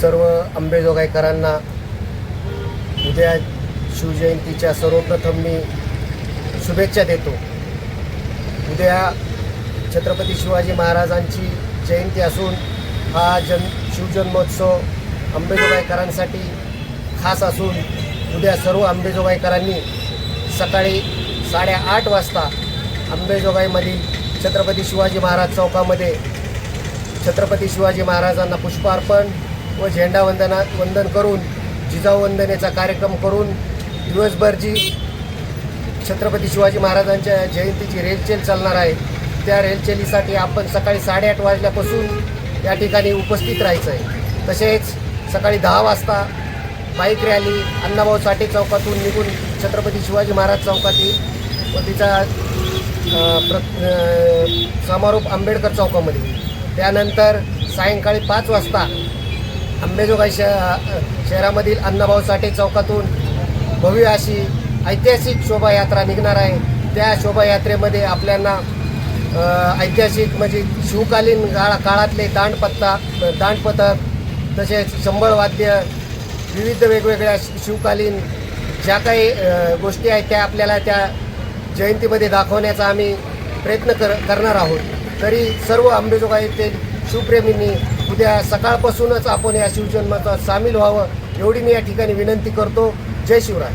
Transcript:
सर्व आंबेजोगाईकरांना उद्या शिवजयंतीच्या सर्वप्रथम मी शुभेच्छा देतो. उद्या छत्रपती शिवाजी महाराजांची जयंती असून हा जन शिवजन्मोत्सव आंबेजोगाईकरांसाठी खास असून उद्या सर्व आंबेजोगाईकरांनी सकाळी साडेआठ वाजता आंबेजोगाईमधील छत्रपती शिवाजी महाराज चौकामध्ये छत्रपती शिवाजी महाराजांना पुष्पार्पण व झेंडा वंदना वंदन करून जिजाऊ वंदनेचा कार्यक्रम करून दिवसभर जी छत्रपती शिवाजी महाराजांच्या जयंतीची रेलचेल चालणार आहे त्या रेलचेलीसाठी आपण सकाळी साडेआठ वाजल्यापासून या ठिकाणी उपस्थित राहायचं आहे तसेच सकाळी दहा वाजता बाईक रॅली अण्णाभाऊ साठे चौकातून निघून छत्रपती शिवाजी महाराज चौकात येईल व तिचा प्र समारोप आंबेडकर चौकामध्ये त्यानंतर सायंकाळी पाच वाजता आंबेजोगाई शह शहरामधील अण्णाभाऊ साठे चौकातून भव्य अशी ऐतिहासिक शोभायात्रा निघणार आहे. त्या शोभायात्रेमध्ये आपल्याला ऐतिहासिक म्हणजे शिवकालीन काळा काळातले दांडपत्ता दांडपथक तसेच शंभरवाद्य विविध वेगवेगळ्या शिवकालीन ज्या काही गोष्टी आहेत त्या आपल्याला त्या जयंतीमध्ये दाखवण्याचा आम्ही प्रयत्न कर करणार आहोत. तरी सर्व आंबेजोगाई शिवप्रेमींनी उद्या सकाळपासूनच आपण या शिवजन्माचा सामील व्हावं एवढी मी या ठिकाणी विनंती करतो. जय शिवराय.